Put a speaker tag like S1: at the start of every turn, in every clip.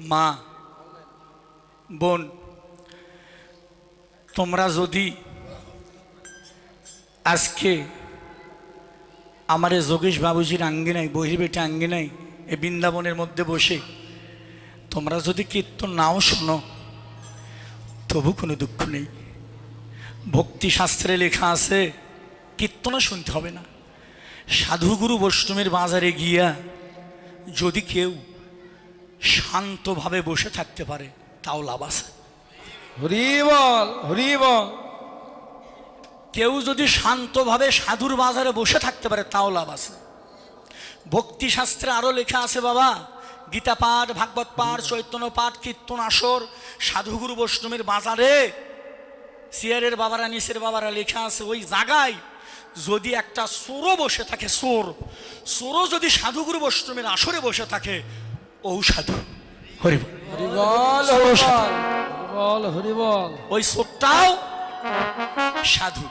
S1: মা, বোন, তোমরা যদি আজকে আমার যোগেশ বাবুজির আঙ্গিনায়, বহির্বেটে আঙ্গিনায় এই বৃন্দাবনের মধ্যে বসে তোমরা যদি কীর্তন নাও শোনো, তবু কোনো দুঃখ নেই। ভক্তি শাস্ত্রে লেখা আছে, কীর্তনও শুনতে হবে না। সাধুগুরু বৈষ্ণবের বাজারে গিয়া যদি কেউ শান্তভাবে বসে থাকতে পারে তাও লাভ আছে। কেউ যদি শান্তভাবে সাধুর বাজারে বসে থাকতে পারে তাও লাভ আছে। ভক্তি শাস্ত্রে আরও লেখা আছে বাবা গীতা পাঠ ভাগবত পাঠ চৈতন্য পাঠ কীর্তন আসর সাধুগুরু বৈষ্ণবের বাজারে সিয়ারের বাবারা নিসের বাবারা লেখা আছে ওই জায়গায় যদি একটা সোরও বসে থাকে সোর সোরও যদি সাধুগুরু বৈষ্ণবের আসরে বসে থাকে ও সাধু হরি বল।
S2: হরি বল হরি বল হরি বল হরি বল
S1: ওই সোরটাও সাধু।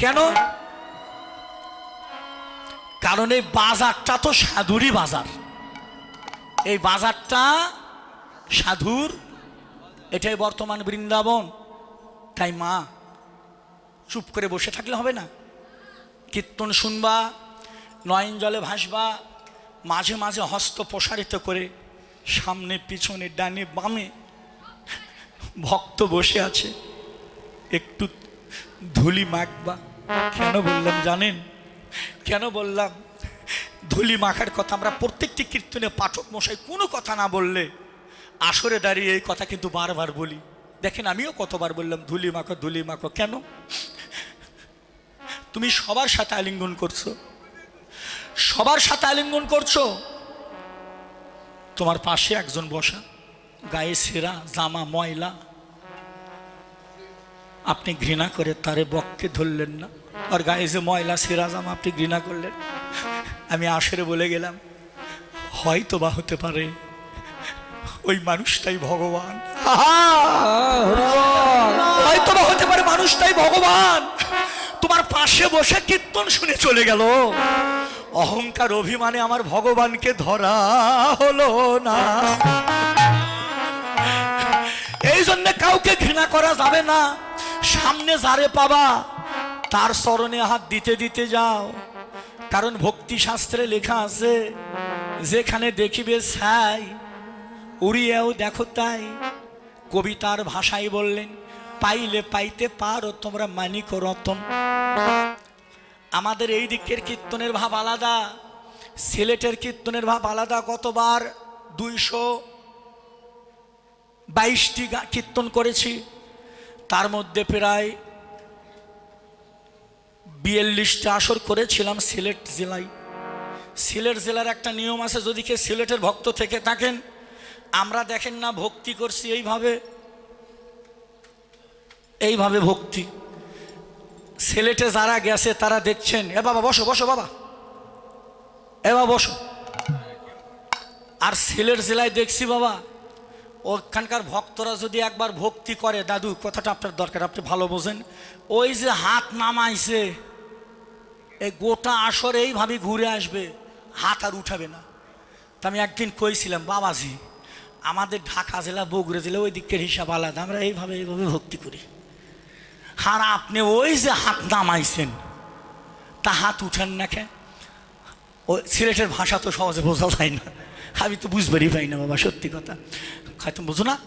S1: কেন? কারণ এই বাজারটা তো সাধুরই বাজার। এই বাজারটা সাধুর এটাই বর্তমান বৃন্দাবন। তাই মা চুপ করে বসে থাকলে হবে না। কীর্তন শুনবা নয়ন জলে ভাসবা মাঝে মাঝে হস্ত প্রসারিত করে সামনে, পিছনে, ডানে, বামে ভক্ত বসে আছে। একটু ধুলি মাখবা। কেন বললাম জানেন? কেন বললাম? ধুলি মাখার কথা আমরা প্রত্যেকটি কীর্তনে পাঠক মশাই কোনো কথা না বললে আসরে দাঁড়িয়ে এই কথা কিন্তু বারবার বলি। দেখেন আমিও কতবার বললাম, ধুলি মাখো ধুলি মাখো। কেন? তুমি সবার সাথে আলিঙ্গন করছ। সবার সাথে আলিঙ্গন করছ? তোমার পাশে একজন বসা, গায়ে সেরা জামা, ময়লা। আপনি ঘৃণা করে তারে বককে ধরলেন না। আর গায়ে যে ময়লা সেরা জামা আপনি ঘৃণা করলেন। আমি আসরে বলে গেলাম, হয়তো বা হতে পারে ওই মানুষটাই ভগবান। হয়তো বা হতে পারে মানুষটাই ভগবান। তোমার পাশে বসে কীর্তন শুনে চলে গেল। অহংকার অভিমানে আমার ভগবানকে ধরা হলো না। এই জন্য কাউকে ঘৃণা করা যাবে না। সামনে যারে পাবা, তার স্মরণে হাত দিতে দিতে যাও। কারণ ভক্তি শাস্ত্রে লেখা আছে, যেখানে দেখিবে ছাই, উড়িয়াও দেখো তাই। কবিতার ভাষায় বললেন, পাইলে পাইতে পারো, তোমরা মানিক রতন। আমাদের এই দিকের কীর্তনের ভাব আলাদা, সিলেটের কীর্তনের ভাব আলাদা কতবার? দুইশো বাইশটি কীর্তন করেছি। তার মধ্যে প্রায় বিয়াল্লিশটা আসর করেছিলাম সিলেট জেলায়। সিলেট জেলার একটা নিয়ম আছে, যদি কেউ সিলেটের ভক্ত থেকে থাকেন, আমরা দেখেন না ভক্তি করছি এইভাবে। এইভাবে ভক্তি। সিলেটে যারা গেছে, তারা দেখছেন। এ বাবা, বসো বসো বাবা। এ বাবা, বসো। আর সিলেট জেলায় দেখছি বাবা, ওখানকার ভক্তরা যদি একবার ভক্তি করে, দাদু, কথাটা আপনার দরকার, আপনি ভালো বোঝেন। ওই যে হাত নামাইছে, এই গোটা আসর এইভাবে ঘুরে আসবে, হাত আর উঠাবে না। তা আমি একদিন কইছিলাম, বাবাজি, আমাদের ঢাকা জেলা, বগুড়া জেলা, ওই দিকের হিসাব আলাদা, আমরা এইভাবে এইভাবে ভক্তি করি। আর আপনি ওই যে হাত নামাইছেন তা হাত উঠেন না কে? ওই সিলেটের ভাষা তো সহজে বোঝা যায় না। আমি তো বুঝবারই পাই না বাবা সত্যি কথা। হয়তো বুঝো না?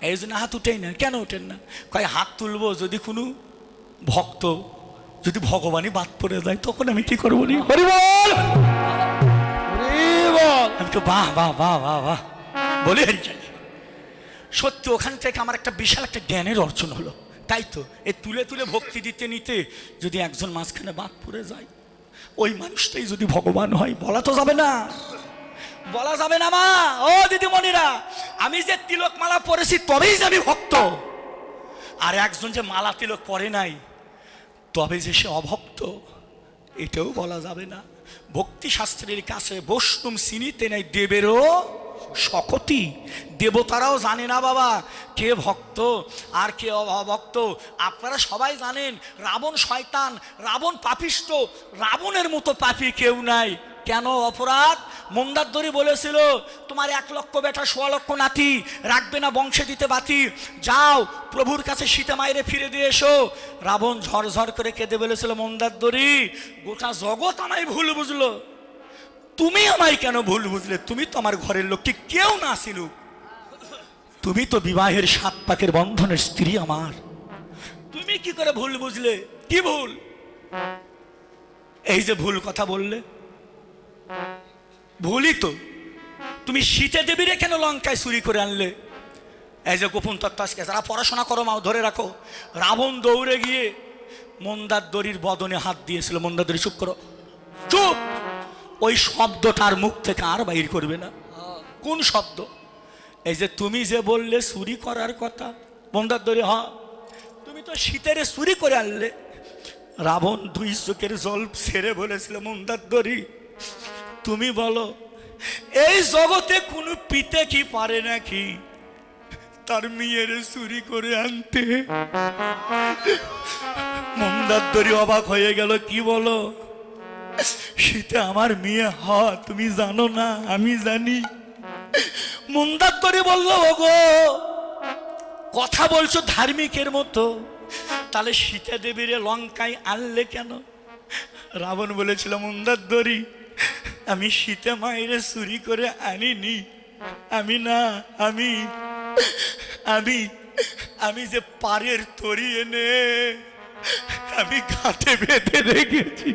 S1: এই জন্য হাত উঠেই না কেন উঠেন না? কয় হাত তুলবো যদি কোনো ভক্ত যদি ভগবানই বাদ পড়ে যায় তখন আমি কি করব নি হরি বল! আমি তো বাহ বাহ বাহ বাহ বাহ। বলে হারি সত্যি ওখান থেকে আমার একটা বিশাল একটা জ্ঞানের অর্জন হলো। তাই তো, এ তুলে তুলে ভক্তি দিতে নিতে যদি একজন মাঝখানে বাদ পড়ে যায়, ওই মানুষটাই যদি ভগবান হয়, বলা তো যাবে না। বলা যাবে না মা। ও দিদিমণিরা, আমি যে তিলক মালা পরেছি, তবেই যে আমি ভক্ত। আর একজন যে মালা তিলক পরে নাই, তবে যে সে অভক্ত, এটাও বলা যাবে না। ভক্তি শাস্ত্রের কাছে বৈষ্ণব চিনিতে নেই, দেবেরও শকতি। দেবতারাও জানে না বাবা, কে ভক্ত আর কে অভক্ত আপনারা সবাই জানেন, রাবণ শয়তান, রাবণ পাপিষ্ট, রাবণের মতো পাপি কেউ নাই। কেন অপরাধ? মন্দারদরি বলেছিল, তোমার এক লক্ষ বেটা, সোয়া লক্ষ নাতি, রাখবে না বংশে দিতে বাতি। যাও, প্রভুর কাছে সীতা মায়েরে ফিরে দিয়ে এসো। রাবণ ঝরঝর করে কেঁদে বলেছিল, মন্দারদরি, গোটা জগৎ আমায় ভুল বুঝলো। তুমি আমায় কেন ভুল বুঝলে? তুমি তো আমার ঘরের লোককে কেউ না আসিলুক তুমি তো বিবাহের সাত পাকের বন্ধনের স্ত্রী আমার। তুমি কি করে ভুল বুঝলে? কি ভুল? এই যে ভুল কথা বললে, ভুলই তো। তুমি শীতে দেবীরে কেন লঙ্কায় চুরি করে আনলে? এই যে গোপন তত্ত্ব আজকে, যারা পড়াশোনা করো মাও, ধরে রাখো। রাবণ দৌড়ে গিয়ে মন্দার দড়ির বদনে হাত দিয়েছিল। মন্দার দড়ি চুপ করো। চুপ! ওই শব্দটার মুখ থেকে আর বাইর করবে না। কোন শব্দ? এই যে তুমি যে বললে চুরি করার কথা মন্দার দড়ি হ তুমি তো শীতের চুরি করে আনলে। রাবণ দুই চোখের জল ছেড়ে বলেছিল মন্দার দড়ি, তুমি বলো, এই জগতে কোনো পিতে কি পারে নাকি? তার মেয়ের চুরি করে আনতে। মন্দার দরি অবাক হয়ে গেল, কি বলো? শীতে আমার মেয়ে হ তুমি জানো না, আমি জানি। মন্দার বলল, ওগো, কথা বলছো ধার্মিকের মতো, তাহলে সীতা দেবীরে লঙ্কায় আনলে কেন? রাবণ বলেছিল, মন্দার দড়ি, আমি সীতা মায়ের চুরি করে আনিনি। আমি না, আমি আমি আমি যে পারের তরি এনে, আমি ঘাটে বেঁধে রেখেছি।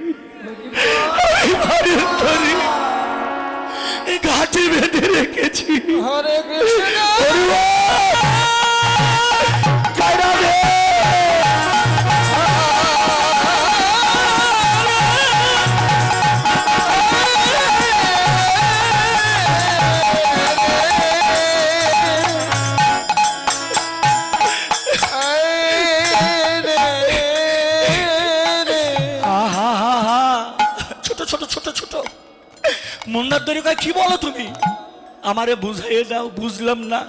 S1: ঘাটে বেঁধে রেখেছি।
S2: হরে কৃষ্ণ।
S1: মন্দার দরি কয় কি বলো তুমি? আমারে বুঝাইয়ে দাও, বুঝলাম না।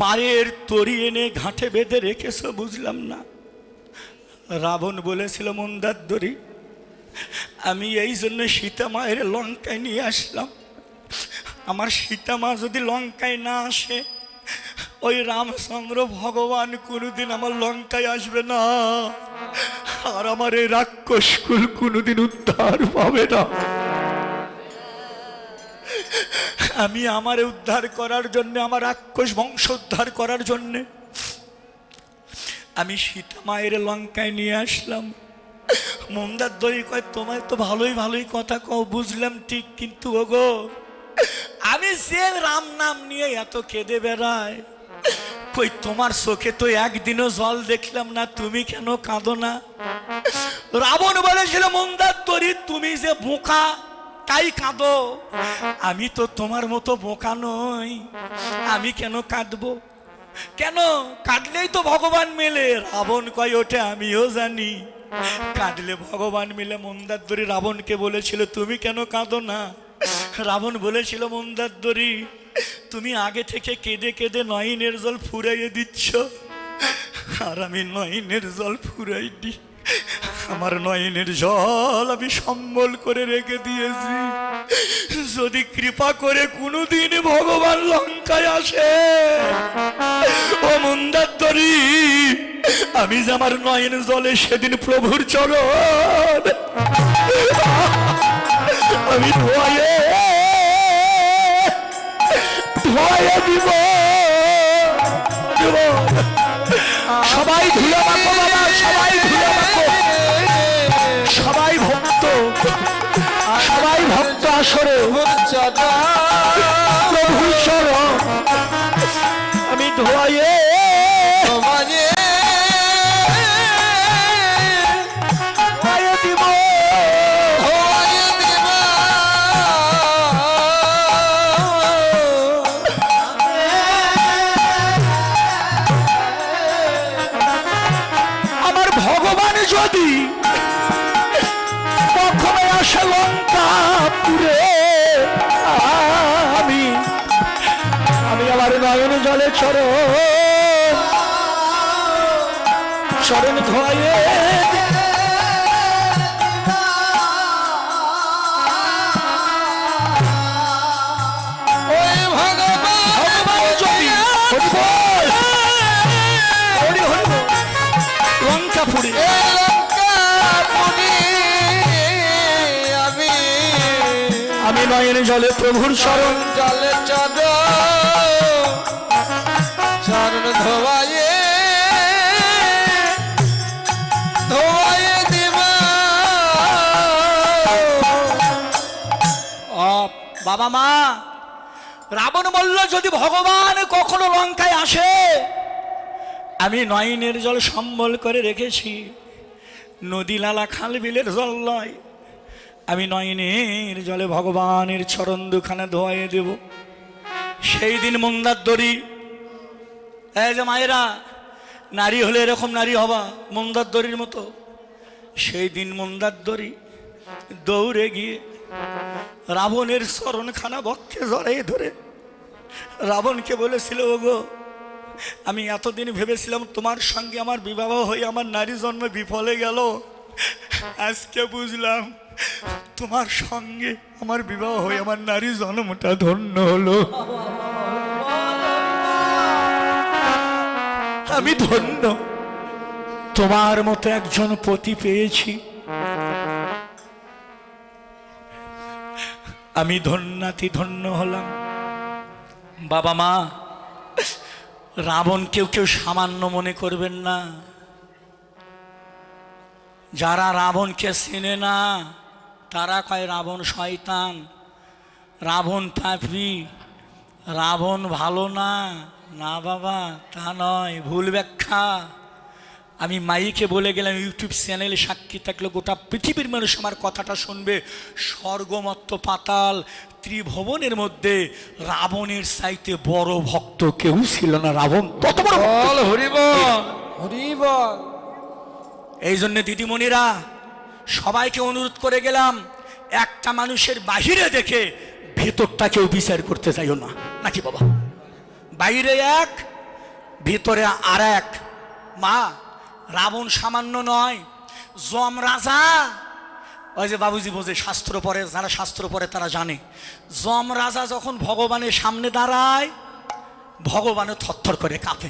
S1: পায়ের তরি এনে ঘাটে বেঁধে রেখেছো, বুঝলাম না। রাবণ বলেছিল, মন্দার দরি আমি এই জন্য সীতা মায়ের লঙ্কায় নিয়ে আসলাম। আমার সীতা মা যদি লঙ্কায় না আসে, ওই রামচন্দ্র ভগবান কোনোদিন আমার লঙ্কায় আসবে না। আর আমার এই রাক্ষস কুল কোনোদিন উদ্ধার পাবে না। আমি আমার উদ্ধার করার জন্য, আমার রাক্ষস বংশ উদ্ধার করার জন্যে। আমি সীতা মায়ের লঙ্কায় নিয়ে আসলাম। মন্দার দই কয়, তোমায় তো ভালোই ভালোই কথা কও, বুঝলাম ঠিক, কিন্তু ওগো আমি যে রাম নাম নিয়ে এত কেঁদে বেড়ায়। কই, তোমার চোখে তো একদিনও জল দেখলাম না, তুমি কেন কাঁদো না? রাবণ বলেছিল, মন্দার তরি তুমি যে বোকা তাই কাঁদো। আমি তো তোমার মতো বোকা নই। আমি কেন কাঁদবো? কেন? কাঁদলেই তো ভগবান মেলে। রাবণ কয় ওঠে আমিও জানি। কাঁদলে ভগবান মিলে মন্দারদরি রাবণকে বলেছিল, তুমি কেন কাঁদো না? রাবণ বলেছিল, মন্দারদরি, তুমি আগে থেকে কেঁদে কেঁদে নয়নের জল ফুরাইয়ে দিচ্ছ। আর আমি নয়নের জল ফুরাই দি আমার নয়নের জল আমি সম্বল করে রেখে দিয়েছি যদি কৃপা করে কোনোদিন ভগবান লঙ্কায় আসে, ও মন্দারদরি আমি যে আমার নয়ন জলে সেদিন প্রভুর চরণ, আমি ধোয়ে ধোয়ে দিব। সবাই বাবা, সবাই মাখো সবাই ভক্ত সবাই ভক্ত আসরে। প্রভু চরণ আমি ধোয়ে
S2: এ লঙ্কাপুরি আমি
S1: আমি নয়ন জলে প্রভুর শরণ।
S2: জলে চদ। চরণ ধোয়ায়ে
S1: বাবা মা, রাবণ বলল, যদি ভগবান কখনো লঙ্কায় আসে, আমি নয়নের জল সম্বল করে রেখেছি। নদী লালা খাল, বিলের জল নয়। আমি নয়নের জলে ভগবানের চরণ দুখানে ধোয়াইয়ে দেব। সেই দিন মন্দার দড়ি। এই যে মায়েরা, নারী হলে এরকম নারী হবা মন্দার দড়ির মতো। সেই দিন মন্দার দড়ি দৌড়ে গিয়ে রাবণের স্মরণখানা বক্ষে জড়াই ধরে। রাবণকে বলেছিল, ওগো, আমি এতদিন ভেবেছিলাম তোমার সঙ্গে আমার বিবাহ হয়ে আমার নারী জন্ম বিফলে গেল। আজকে বুঝলাম তোমার সঙ্গে আমার বিবাহ হয়ে আমার নারী জন্মটা ধন্য হলো। আমি ধন্য। তোমার মতো একজন পতি পেয়েছি। আমি ধন্যাতি ধন্য হলাম। বাবা মা রাবণ কেউ কেউ সামান্য মনে করবেন না। যারা রাবণকে চেনে না, তারা কয় রাবণ শয়তান, রাবণ পাপি রাবণ ভালো না না বাবা, তা নয়, ভুল ব্যাখ্যা। আমি মাইকে বলে গেলাম ইউটিউব চ্যানেলে সাক্ষী থাকলে গোটা পৃথিবীর মানুষ আমার কথাটা শুনবে। স্বর্গমত্ত পাতাল ত্রিভবনের মধ্যে রাবণের চাইতে বড় ভক্ত কেউ ছিল না। রাবণ তত বড় এই জন্য দিদিমণিরা সবাইকে অনুরোধ করে গেলাম একটা মানুষের বাহিরে দেখে ভেতরটা কেউ বিচার করতে চাইও না। নাকি বাবা? বাইরে এক ভিতরে আর এক। মা রাবণ সামান্য নয়, জম রাজা। ওই যে বাবুজি বোঝে, শাস্ত্র পড়ে, যারা শাস্ত্র পড়ে তারা জানে। জম রাজা যখন ভগবানের সামনে দাঁড়ায় ভগবানের থরথর করে কাঁপে।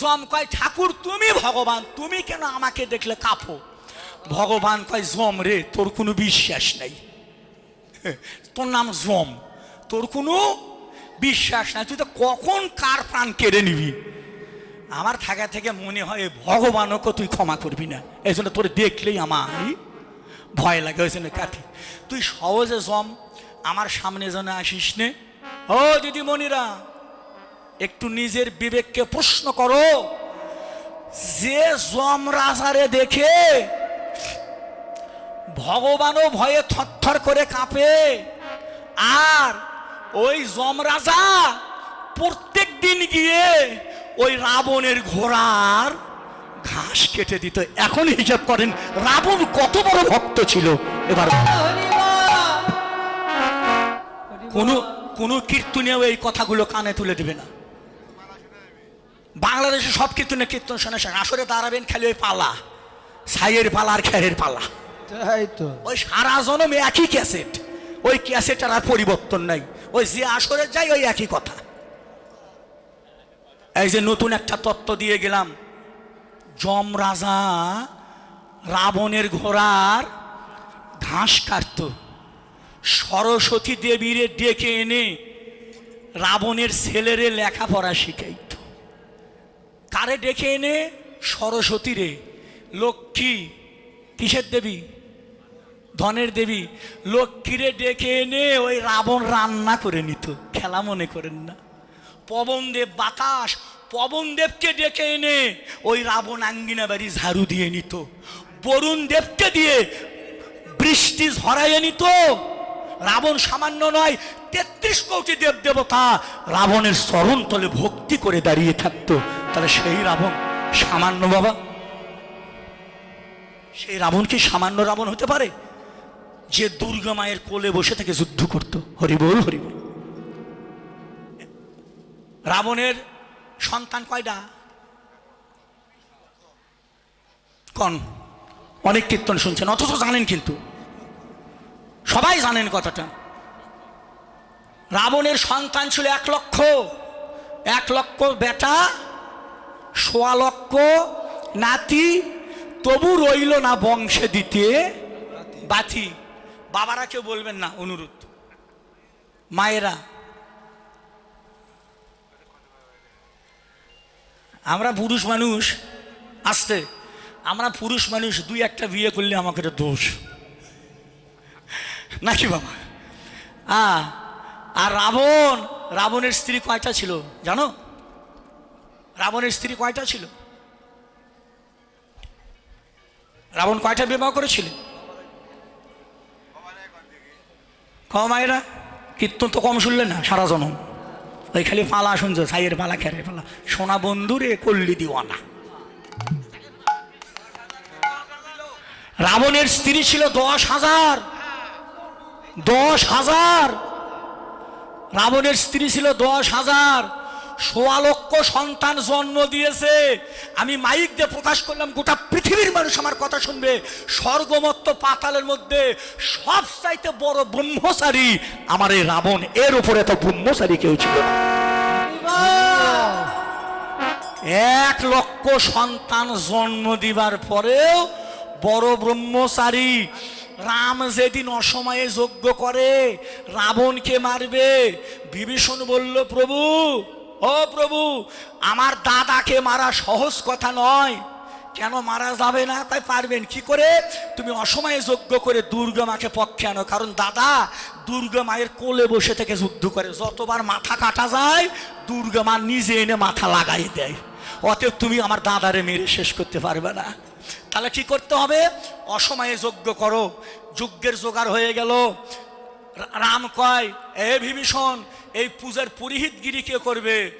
S1: জম কয়, ঠাকুর, তুমি ভগবান, তুমি কেন আমাকে দেখলে কাঁপো? ভগবান কয়, জম রে, তোর কোনো বিশ্বাস নেই। তোর নাম জম, তোর কোনো বিশ্বাস নাই। তুই তো কখন কার প্রাণ কেড়ে নিবি? আমার থাকা থেকে মনে হয় ভগবানকে তুই ক্ষমা করবি না। এই জন্য তোর দেখলেই আমার ভয় লাগে, ওই জন্য কাটি তুই সহজে জম, আমার সামনে যেন আসিস নে। ও দিদিমণিরা, একটু নিজের বিবেককে প্রশ্ন করো। যে জম রাজারে দেখে ভগবানও ভয়ে থরথর করে কাঁপে, আর ওই জম রাজা প্রত্যেক দিন গিয়ে ওই রাবণের ঘোড়ার ঘাস কেটে দিত। এখন হিসাব করেন রাবণ কত বড় ভক্ত ছিল। এবার কোনো কোনো কীর্তনেও এই কথাগুলো কানে তুলে দেবে না। বাংলাদেশে সব কীর্তনে কীর্তন শোনা শোনা আসরে দাঁড়াবেন খালি ওই পালা ছাইয়ের পালা আর খেরের পালা।
S2: তাই তো।
S1: ওই সারা জনমে একই ক্যাসেট ওই ক্যাসেটের আর পরিবর্তন নাই। ওই যে আসরে যাই ওই একই কথা। এই যে নতুন একটা তত্ত্ব দিয়ে গেলাম। যম রাজা রাবণের ঘোড়ার ঘাস কাটত। সরস্বতী দেবীরে ডেকে এনে রাবণের ছেলেরে লেখাপড়া শিখাইত। কারে ডেকে এনে? সরস্বতী রে লক্ষ্মী, কিসের দেবী? ধনের দেবী। লক্ষ্মীরে ডেকে এনে ওই রাবণ রান্না করে নিত। খেলা মনে করেন না। পবনদেব বাতাস, পবনদেবকে ডেকে এনে ওই রাবণ আঙ্গিনা বাড়ি ঝাড়ু দিয়ে নিত। বরুণ দেবকে দিয়ে বৃষ্টি ঝরাইয়ে নিত। রাবণ সামান্য নয়, তেত্রিশ কোটি দেব দেবতা রাবণের চরণ তলে ভক্তি করে দাঁড়িয়ে থাকতো। তাহলে সেই রাবণ সামান্য বাবা? সেই রাবণ কি সামান্য রাবণ হতে পারে? যে দুর্গা মায়ের কোলে বসে থেকে যুদ্ধ করত। হরিবল হরিবল রাবণের সন্তান কয়টা? কন? অনেক কীর্তন শুনছেন, অথচ জানেন কিন্তু। সবাই জানেন কথাটা। রাবণের সন্তান ছিল এক লক্ষ। এক লক্ষ বেটা, সোয়া লক্ষ নাতি, তবু রইল না বংশে দিতে। বাতি। বাবারা কেউ বলবেন না, অনুরোধ। মায়েরা আমরা পুরুষ মানুষ, আসতে। আমরা পুরুষ মানুষ, দুই একটা বিয়ে করলে আমাকে এটা দোষ। নাকি বাবা? আ আর রাবণ, রাবণের স্ত্রী কয়টা ছিল জানো? রাবণের স্ত্রী কয়টা ছিল? রাবণ কয়টা বিবাহ করেছিলেন কম মায়েরা কীর্তন তো কম শুনলেন না, সারা জনম। ওই খালি পালা শুনছো, সাইয়ের পালা খেরের পালা। সোনা বন্ধুরে কল্লি দিওয়ানা। রাবণের স্ত্রী ছিল দশ হাজার। দশ হাজার। রাবণের স্ত্রী ছিল দশ হাজার। সোয়া লক্ষ সন্তান জন্ম দিয়েছে। আমি মাইক দিয়ে প্রকাশ করলাম, গোটা পৃথিবীর মানুষ আমার কথা শুনবে। স্বর্গমত্ত পাতালের মধ্যে সব চাইতে বড় ব্রহ্মচারী আমার এই রাবণ। এর উপরে তো ব্রহ্মচারী কেউ ছিল এক লক্ষ সন্তান জন্ম দিবার পরেও বড় ব্রহ্মচারী। রাম যেদিন অসময়ে যজ্ঞ করে, রাবণকে মারবে। বিভীষণ বলল, প্রভু ও প্রভু, আমার দাদাকে মারা সহজ কথা নয়। কেন মারা যাবে না? তাই পারবেন কি করে? তুমি অসময়ে যজ্ঞ করে দুর্গা মাকে পক্ষে আনো। কারণ দাদা দুর্গা মায়ের কোলে বসে থেকে যুদ্ধ করে। যতবার মাথা কাটা যায়, দুর্গা মা নিজে এনে মাথা লাগাই দেয়। অতএব তুমি আমার দাদারে মেরে শেষ করতে পারবে না। তাহলে কি করতে হবে? অসময়ে যজ্ঞ করো। যজ্ঞের জোগাড় হয়ে গেল। রাম কয়, এ বিভীষণ এই পূজার পুরোহিতগিরি কে করবে?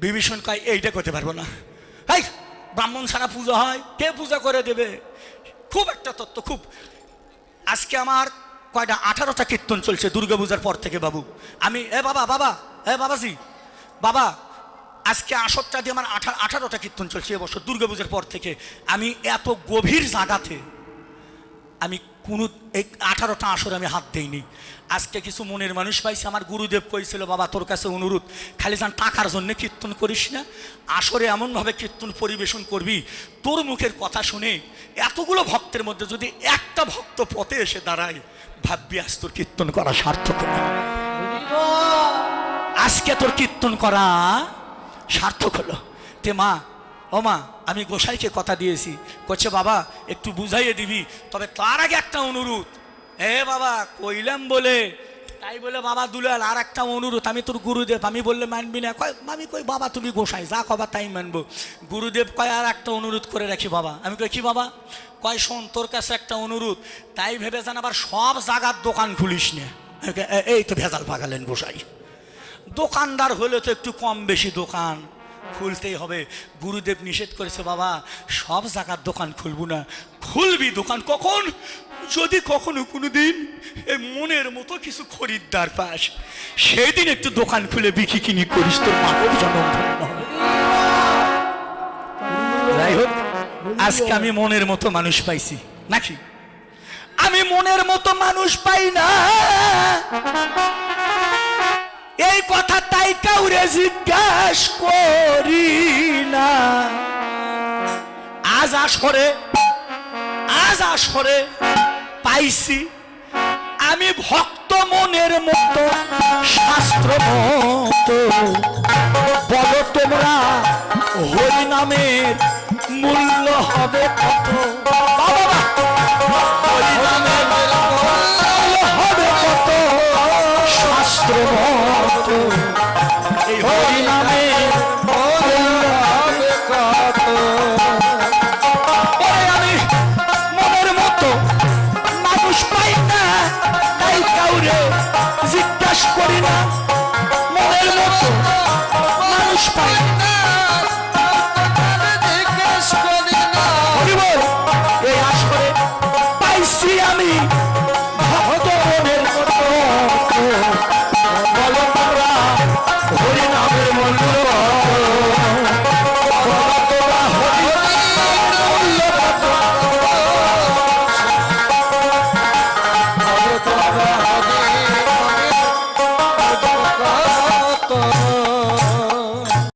S1: বিভীষণ কয় এইটা করতে পারব না। এই ব্রাহ্মণ ছাড়া পূজা হয়, কে পূজা করে দেবে? খুব একটা তত্ত্ব, খুব। আজকে আমার কয়টা, আঠারোটা কীর্তন চলছে দুর্গা পূজার পর থেকে, বাবু। আমি, এ বাবা বাবা, এ বাবাজি, বাবা, আজকে আসরটা দিয়ে আমার আঠা, আঠারোটা কীর্তন চলছে এবছর দুর্গা পূজার পর থেকে। আমি এত গভীর জায়গাতে আমি কোনো, এই আঠারোটা আসর আমি হাত দেইনি। আজকে কিছু মনের মানুষ পাইছে, আমার গুরুদেব কইছিল, বাবা, তোর কাছে অনুরোধ, খালি যান টাকার জন্য কীর্তন করিস না, আসরে এমনভাবে কীর্তন পরিবেশন করবি, তোর মুখের কথা শুনে এতগুলো ভক্তের মধ্যে যদি একটা ভক্ত পথে এসে দাঁড়ায়, ভাববি, আজ তোর কীর্তন করা সার্থক আজকে তোর কীর্তন করা সার্থক হলো। তে মা, ও মা, আমি গোসাইকে কথা দিয়েছি করছে বাবা, একটু বুঝাইয়ে দিবি, তবে তার আগে একটা অনুরোধ এ বাবা কইলাম বলে। তাই বলে বাবা দুলাল আর একটা অনুরোধ আমি তোর গুরুদেব। আমি বললে মানবি না। কয় আমি কই বাবা তুমি গোসাই যা কবা তাই মানবো। গুরুদেব কয় আর একটা অনুরোধ করে রাখি বাবা। আমি কই কি বাবা? কয় শোন তোর কাছে একটা অনুরোধ। তাই ভেবে জান আবার সব জায়গার দোকান খুলিস না। আমি কই, "এ- এই তো ভেজাল পাগালেন গোসাই। দোকানদার হলে তো একটু কম বেশি দোকান খুলতেই হবে। গুরুদেব নিষেধ করেছে বাবা সব জায়গার দোকান খুলবো না। খুলবি দোকান কখন? যদি কখনো কোনো দিন এই মনের মতো কিছু খরিদ্দার পাস সেই দিন একটু দোকান খুলে বিক্রি কিনি করিস, তোর মানব জনম যাই হোক, আজকে আমি মনের মতো মানুষ পাইছি, নাকি? আমি মনের মতো মানুষ পাই না। এই কথা তাই কাউরে জিজ্ঞাস করি না। আজ আসরে আজ আসরে পাইছি। আমি ভক্ত মনের মতো, শাস্ত্র বলো তোমরা হরি নামের মূল্য হবে কত? হবে কত? শাস্ত্র মতো। জিজ্ঞাসা